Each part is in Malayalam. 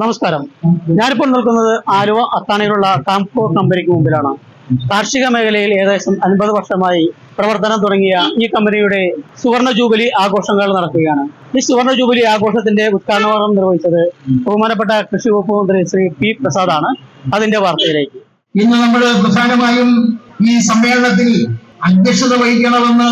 നമസ്കാരം. ഞാനിപ്പോൾ നിൽക്കുന്നത് ആലുവ അത്താണിയിലുള്ള കാംകോ കമ്പനിക്ക് മുമ്പിലാണ്. കാർഷിക മേഖലയിൽ ഏകദേശം അൻപത് വർഷമായി പ്രവർത്തനം തുടങ്ങിയ ഈ കമ്പനിയുടെ സുവർണ ജൂബിലി ആഘോഷങ്ങൾ നടക്കുകയാണ്. ഈ സുവർണ ജൂബിലി ആഘോഷത്തിന്റെ ഉദ്ഘാടനം നിർവഹിച്ചത് ബഹുമാനപ്പെട്ട കൃഷി വകുപ്പ് മന്ത്രി ശ്രീ പി പ്രസാദാണ്. അതിന്റെ വാർത്തയിലേക്ക്. ഇന്ന് നമ്മൾ പ്രധാനമായും ഈ സമ്മേളനത്തിൽ അധ്യക്ഷത വഹിക്കണമെന്ന്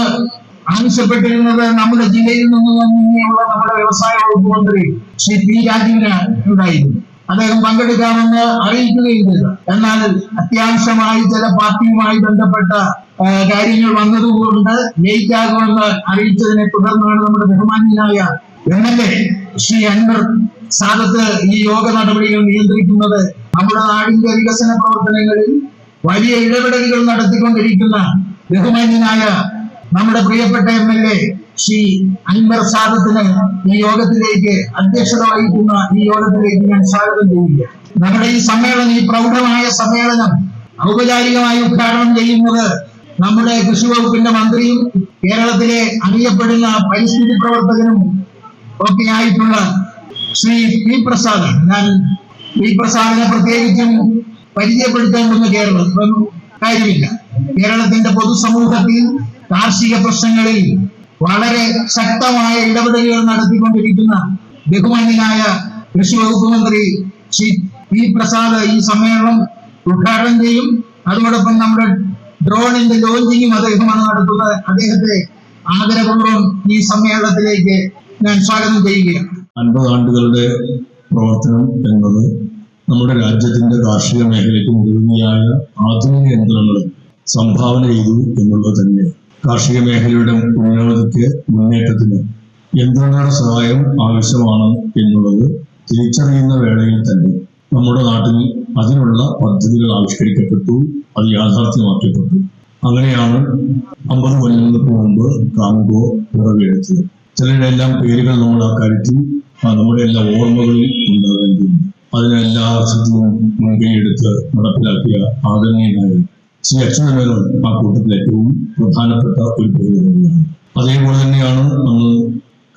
ആവശ്യപ്പെട്ടിരുന്നത് നമ്മുടെ ജില്ലയിൽ നിന്ന് തന്നെയുള്ള നമ്മുടെ വ്യവസായ വകുപ്പ് മന്ത്രി ശ്രീ പി രാജീവന് ഉണ്ടായിരുന്നു. അദ്ദേഹം പങ്കെടുക്കാമെന്ന് അറിയിക്കുകയും ചെയ്തു എന്നാൽ അത്യാവശ്യമായി ചില പാർട്ടിയുമായി ബന്ധപ്പെട്ട കാര്യങ്ങൾ വന്നതുകൊണ്ട് ലേറ്റ് ആകുമെന്ന് അറിയിച്ചതിനെ തുടർന്നാണ് നമ്മുടെ ബഹുമാന്യനായ M L A Shri Anwar Sadath ഈ യോഗ നടപടികൾ നിയന്ത്രിക്കുന്നത്. നമ്മുടെ നാടിന്റെ വികസന പ്രവർത്തനങ്ങളിൽ വലിയ ഇടപെടലുകൾ നടത്തിക്കൊണ്ടിരിക്കുന്ന ബഹുമാന്യനായ നമ്മുടെ പ്രിയപ്പെട്ട M L A Shri Anwar സാദത്തിന് ഈ യോഗത്തിലേക്ക് അധ്യക്ഷത വഹിക്കുന്ന ഈ യോഗത്തിലേക്ക് ഞാൻ സ്വാഗതം ചെയ്യുക നമ്മുടെ ഈ സമ്മേളനം ഈ പ്രൗഢമായ സമ്മേളനം ഔപചാരികമായി ഉദ്ഘാടനം ചെയ്യുന്നത് നമ്മുടെ കൃഷി വകുപ്പിന്റെ മന്ത്രിയും കേരളത്തിലെ അറിയപ്പെടുന്ന പരിസ്ഥിതി പ്രവർത്തകനും ഒക്കെ ആയിട്ടുള്ള ശ്രീ പി പ്രസാദ് ഞാൻ പി പ്രസാദിനെ പ്രത്യേകിച്ചും പരിചയപ്പെടുത്തേണ്ടുന്ന കേരളം കാര്യമില്ല. കേരളത്തിന്റെ പൊതുസമൂഹത്തിൽ കാർഷിക പ്രശ്നങ്ങളിൽ വളരെ ശക്തമായ ഇടപെടലുകൾ നടത്തിക്കൊണ്ടിരിക്കുന്ന ബഹുമാന്യനായ കൃഷി വകുപ്പ് മന്ത്രി ശ്രീ പി പ്രസാദ് ഈ സമ്മേളനം ഉദ്ഘാടനം ചെയ്യും. അതോടൊപ്പം നമ്മുടെ ഡ്രോണിന്റെ ലോഞ്ചിങ്ങും അദ്ദേഹമാണ് നടത്തുന്നത്. അദ്ദേഹത്തെ ആദരപൂർവം ഈ സമ്മേളനത്തിലേക്ക് ഞാൻ സ്വാഗതം ചെയ്യുകയാണ്. അൻപത് ആണ്ടുകളുടെ പ്രവർത്തനം എന്നത് നമ്മുടെ രാജ്യത്തിന്റെ കാർഷിക മേഖലയ്ക്ക് മുഴുവനായ ആധുനിക യന്ത്രങ്ങൾ സംഭാവന ചെയ്തു എന്നുള്ളത് തന്നെ കാർഷിക മേഖലയുടെ പുരോഗതിക്ക് മുന്നേറ്റത്തിന് യന്ത്രങ്ങളുടെ സഹായം ആവശ്യമാണ് എന്നുള്ളത് തിരിച്ചറിയുന്ന വേളയിൽ തന്നെ നമ്മുടെ നാട്ടിൽ അതിനുള്ള പദ്ധതികൾ ആവിഷ്കരിക്കപ്പെട്ടു അത് യാഥാർത്ഥ്യമാക്കപ്പെട്ടു. അങ്ങനെയാണ് അമ്പത് കൊല്ലങ്ങൾക്ക് മുമ്പ് കാമുകോ പിറവിയെടുത്തത് ചിലരെല്ലാം പേരുകൾ നമ്മൾ ആ കാര്യത്തിൽ നമ്മുടെ എല്ലാ ഓർമ്മകളിൽ ഉണ്ടാകേണ്ടതുണ്ട്. അതിനെല്ലാ അർത്ഥത്തിലും മുൻകൈയെടുത്ത് നടപ്പിലാക്കിയ ആദരണീയനായ അച്യുതമേനോൻ ആ കൂട്ടത്തിൽ ഏറ്റവും പ്രധാനപ്പെട്ട ഒരു പേര് അതേപോലെ തന്നെയാണ് നമ്മൾ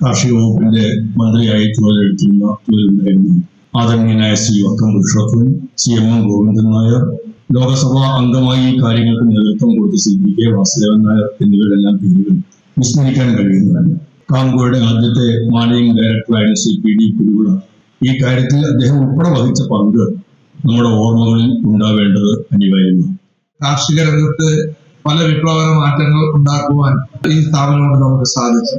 കാർഷിക വകുപ്പിന്റെ മന്ത്രിയായി ചുമതലയെടുത്തിരുന്ന ചുമതലയുണ്ടായിരുന്ന ആദരണീയനായ Shri Vakkom Purushothaman C M M Govindan Nair Lok Sabha അംഗമായി ഈ കാര്യങ്ങൾക്ക് നേതൃത്വം കൊടുത്ത C P K Vasudevan Nair എന്നിവരെല്ലാം പേരുകൾ വിസ്മരിക്കാൻ കഴിയുന്നതല്ല. കാങ്കോയുടെ ആദ്യത്തെ മാനേജിംഗ് ഡയറക്ടറായിരുന്ന സി പി ഡി കുരുവിള ഈ കാര്യത്തിൽ അദ്ദേഹം ഉൾപ്പെടെ വഹിച്ച പങ്ക് നമ്മുടെ ഓർമ്മകളിൽ ഉണ്ടാവേണ്ടത് അനിവാര്യമാണ്. കാർഷിക രംഗത്ത് പല വിപ്ലവകര മാറ്റങ്ങൾ ഉണ്ടാക്കുവാൻ ഈ സ്ഥാപനം കൊണ്ട് നമുക്ക് സാധിച്ചു.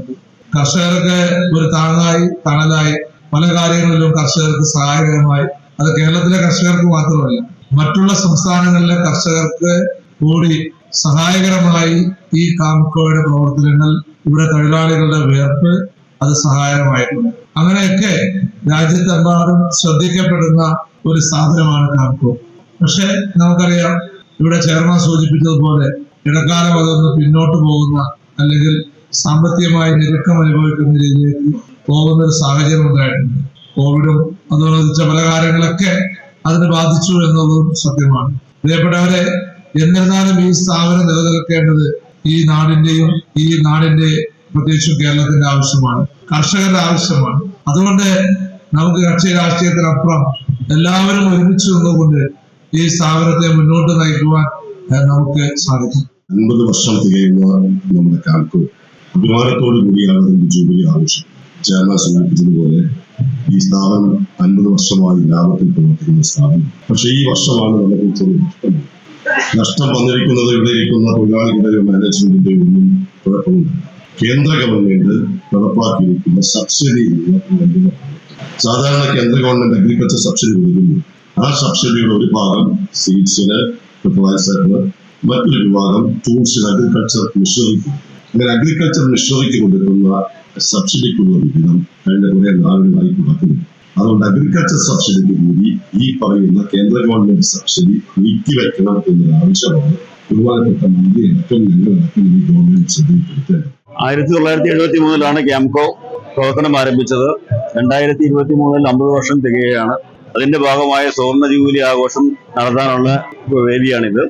കർഷകർക്ക് ഒരു താങ്ങായി തണലായി പല കാര്യങ്ങളിലും കർഷകർക്ക് സഹായകരമായി. അത് കേരളത്തിലെ കർഷകർക്ക് മാത്രമല്ല മറ്റുള്ള സംസ്ഥാനങ്ങളിലെ കർഷകർക്ക് കൂടി സഹായകരമായി ഈ കാംകോയുടെ പ്രവർത്തനങ്ങൾ ഇവിടെ തൊഴിലാളികളുടെ വേർപ്പ് അത് സഹായകരമായിട്ടുണ്ട്. അങ്ങനെയൊക്കെ രാജ്യത്തെമ്പാടും ശ്രദ്ധിക്കപ്പെടുന്ന ഒരു സാധനമാണ് കാംകോ. പക്ഷെ നമുക്കറിയാം ഇവിടെ ചെയർമാൻ സൂചിപ്പിച്ചതുപോലെ ഇടക്കാലം അതൊന്ന് പിന്നോട്ട് പോകുന്ന അല്ലെങ്കിൽ സാമ്പത്തികമായി ഞെരുക്കം അനുഭവിക്കുന്ന രീതിയിലേക്ക് പോകുന്ന ഒരു സാഹചര്യം ഉണ്ടായിട്ടുണ്ട്. കോവിഡും അതുപോലെ പല കാര്യങ്ങളൊക്കെ അതിനെ ബാധിച്ചു എന്നുള്ളതും സത്യമാണ്. പ്രിയപ്പെട്ടവരെ എന്നിരുന്നാലും ഈ സ്ഥാപനം നിലനിൽക്കേണ്ടത് ഈ നാടിന്റെയും ഈ നാടിന്റെ പ്രത്യേകിച്ചും കേരളത്തിന്റെ ആവശ്യമാണ്. കർഷകരുടെ ആവശ്യമാണ്. അതുകൊണ്ട് നമുക്ക് കക്ഷി രാഷ്ട്രീയത്തിനപ്പുറം എല്ലാവരും ഒരുമിച്ച് നിന്നുകൊണ്ട് ഈ സ്ഥാപനത്തെ മുന്നോട്ട് നയിക്കുവാൻ നമുക്ക് സാധിക്കും. അൻപത് വർഷം തികയുന്ന നമ്മുടെ കാൽക്കു അഭിമാനത്തോടു കൂടിയാണ് അതിന്റെ ജൂബിലി ആഘോഷം. ചേർന്ന സൂചിപ്പിച്ചതുപോലെ ഈ സ്ഥാപനം അൻപത് വർഷമായി ലാഭത്തിൽ പ്രവർത്തിക്കുന്ന സ്ഥാപനം. പക്ഷെ ഈ വർഷമാണ് നമുക്ക് നഷ്ടം നഷ്ടം വന്നിരിക്കുന്നത് ഇവിടെ ഇരിക്കുന്ന തൊഴിലാളികളുടെയോ മാനേജ്മെന്റിന്റെയോ ഒന്നും കുഴപ്പമില്ല. കേന്ദ്ര ഗവൺമെന്റ് നടപ്പാക്കിയിരിക്കുന്ന സബ്സിഡി സാധാരണ കേന്ദ്ര ഗവൺമെന്റ് അഗ്രികൾച്ചർ സബ്സിഡി കൊടുക്കുന്നു. ആ സബ്സിഡിയുടെ ഒരു ഭാഗം സീഡ്സിന് ഫെർട്ടിലൈസറിന് മറ്റൊരു വിഭാഗം ടൂൾസിന് അഗ്രികൾച്ചർ മിഷറിക്ക് അങ്ങനെ അഗ്രികൾച്ചർ മിഷറിക്ക് കൊടുക്കുന്ന സബ്സിഡിക്കുള്ള വിഹിതം കഴിഞ്ഞ കുറെ നാളുകളായി കൊടുക്കുന്നു അതുകൊണ്ട് അഗ്രികൾച്ചർ സബ്സിഡിക്ക് കൂടി ഈ പറയുന്ന കേന്ദ്ര ഗവൺമെന്റ് സബ്സിഡി നീക്കിവെക്കണം എന്ന ആവശ്യമാണ്. ബഹുമാനപ്പെട്ട മന്ത്രി ഏറ്റവും ഞങ്ങളടക്കം ഗവൺമെന്റ് ശ്രദ്ധയിൽപ്പെടുത്തേണ്ടത്. ആയിരത്തി തൊള്ളായിരത്തി എഴുപത്തി മൂന്നിലാണ് ക്യാംകോ പ്രവർത്തനം ആരംഭിച്ചത്. രണ്ടായിരത്തി ഇരുപത്തി മൂന്നിൽ അമ്പത് വർഷം തികയാണ് അതിന്റെ ഭാഗമായ സുവർണ ജൂബിലി ആഘോഷം നടത്താനുള്ള വേദിയാണിത്.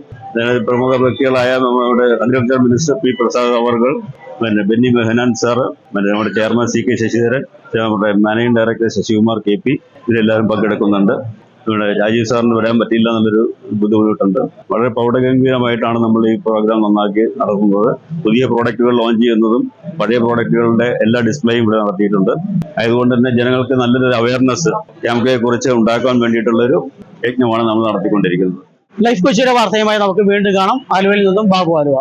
പ്രമുഖ വ്യക്തികളായ നമ്മുടെ അഗ്രികൾച്ചർ മിനിസ്റ്റർ പി പ്രസാദ് അവർകൾ പിന്നെ ബെന്നി മെഹനാൻ സാറ് പിന്നെ നമ്മുടെ ചെയർമാൻ സി കെ ശശിധരൻ നമ്മുടെ managing director Sasikumar K P ഇവരെല്ലാവരും പങ്കെടുക്കുന്നുണ്ട്. ഇവിടെ രാജീവ് സാറിന് വരാൻ പറ്റിയില്ല എന്നുള്ളൊരു ബുദ്ധിമുട്ടുണ്ട്. വളരെ പ്രൗഢഗംഭീരമായിട്ടാണ് നമ്മൾ ഈ പ്രോഗ്രാം നന്നാക്കി നടത്തുന്നത്. പുതിയ പ്രോഡക്റ്റുകൾ ലോഞ്ച് ചെയ്യുന്നതും പഴയ പ്രോഡക്റ്റുകളുടെ എല്ലാ ഡിസ്പ്ലേയും ഇവിടെ നടത്തിയിട്ടുണ്ട്. അതുകൊണ്ട് തന്നെ ജനങ്ങൾക്ക് നല്ലൊരു അവയർനെസ് ക്യാമ്പയെ കുറിച്ച് ഉണ്ടാക്കാൻ വേണ്ടിയിട്ടുള്ളൊരു യജ്ഞമാണ് നമ്മൾ നടത്തിക്കൊണ്ടിരിക്കുന്നത്. ലൈഫ് കൊച്ചിയുടെ വാർത്തയുമായി നമുക്ക് വീണ്ടും കാണാം. ആലുവയിൽ നിന്നും ബാബു ആലുവ.